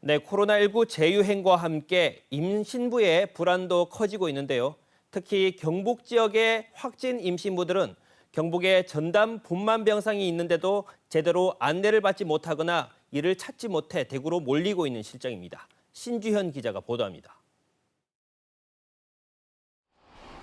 네, 코로나19 재유행과 함께 임신부의 불안도 커지고 있는데요. 특히 경북 지역의 확진 임신부들은 경북에 전담 분만 병상이 있는데도 제대로 안내를 받지 못하거나 이를 찾지 못해 대구로 몰리고 있는 실정입니다. 신주현 기자가 보도합니다.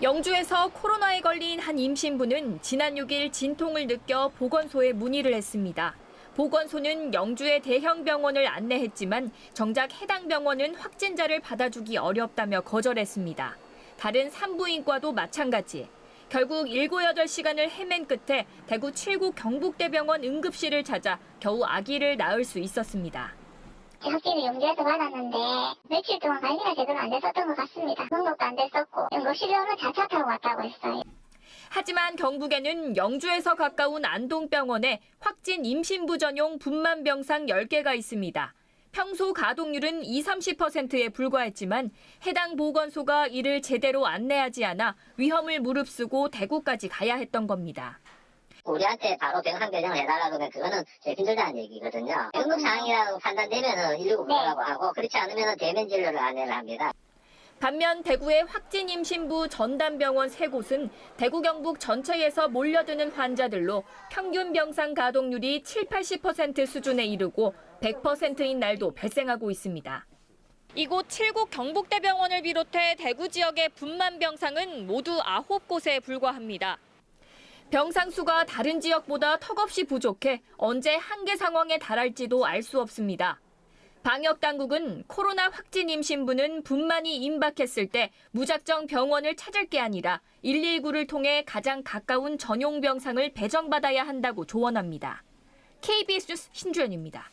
영주에서 코로나에 걸린 한 임신부는 지난 6일 진통을 느껴 보건소에 문의를 했습니다. 보건소는 영주의 대형 병원을 안내했지만 정작 해당 병원은 확진자를 받아주기 어렵다며 거절했습니다. 다른 산부인과도 마찬가지. 결국 7, 8시간을 헤맨 끝에 대구 7구 경북대병원 응급실을 찾아 겨우 아기를 낳을 수 있었습니다. 확진을 영주에서 받았는데 며칠 동안 관리가 제대로 안 됐었던 것 같습니다. 등록도 안 됐었고 응급실로는 자차 타고 왔다고 했어요. 하지만 경북에는 영주에서 가까운 안동병원에 확진 임신부 전용 분만 병상 10개가 있습니다. 평소 가동률은 20, 30%에 불과했지만 해당 보건소가 이를 제대로 안내하지 않아 위험을 무릅쓰고 대구까지 가야 했던 겁니다. 우리한테 바로 병상 배정을 해달라 그러면 그거는 제일 힘들다는 얘기거든요. 응급 상황이라고 판단되면은 119 부르라고 하고 그렇지 않으면은 대면 진료를 안내를 합니다. 반면 대구의 확진 임신부 전담병원 세 곳은 대구 경북 전체에서 몰려드는 환자들로 평균 병상 가동률이 7, 80% 수준에 이르고 100%인 날도 발생하고 있습니다. 이곳 7국 경북대병원을 비롯해 대구 지역의 분만 병상은 모두 9곳에 불과합니다. 병상 수가 다른 지역보다 턱없이 부족해 언제 한계 상황에 달할지도 알 수 없습니다. 방역 당국은 코로나 확진 임신부는 분만이 임박했을 때 무작정 병원을 찾을 게 아니라 119를 통해 가장 가까운 전용 병상을 배정받아야 한다고 조언합니다. KBS 뉴스 신주연입니다.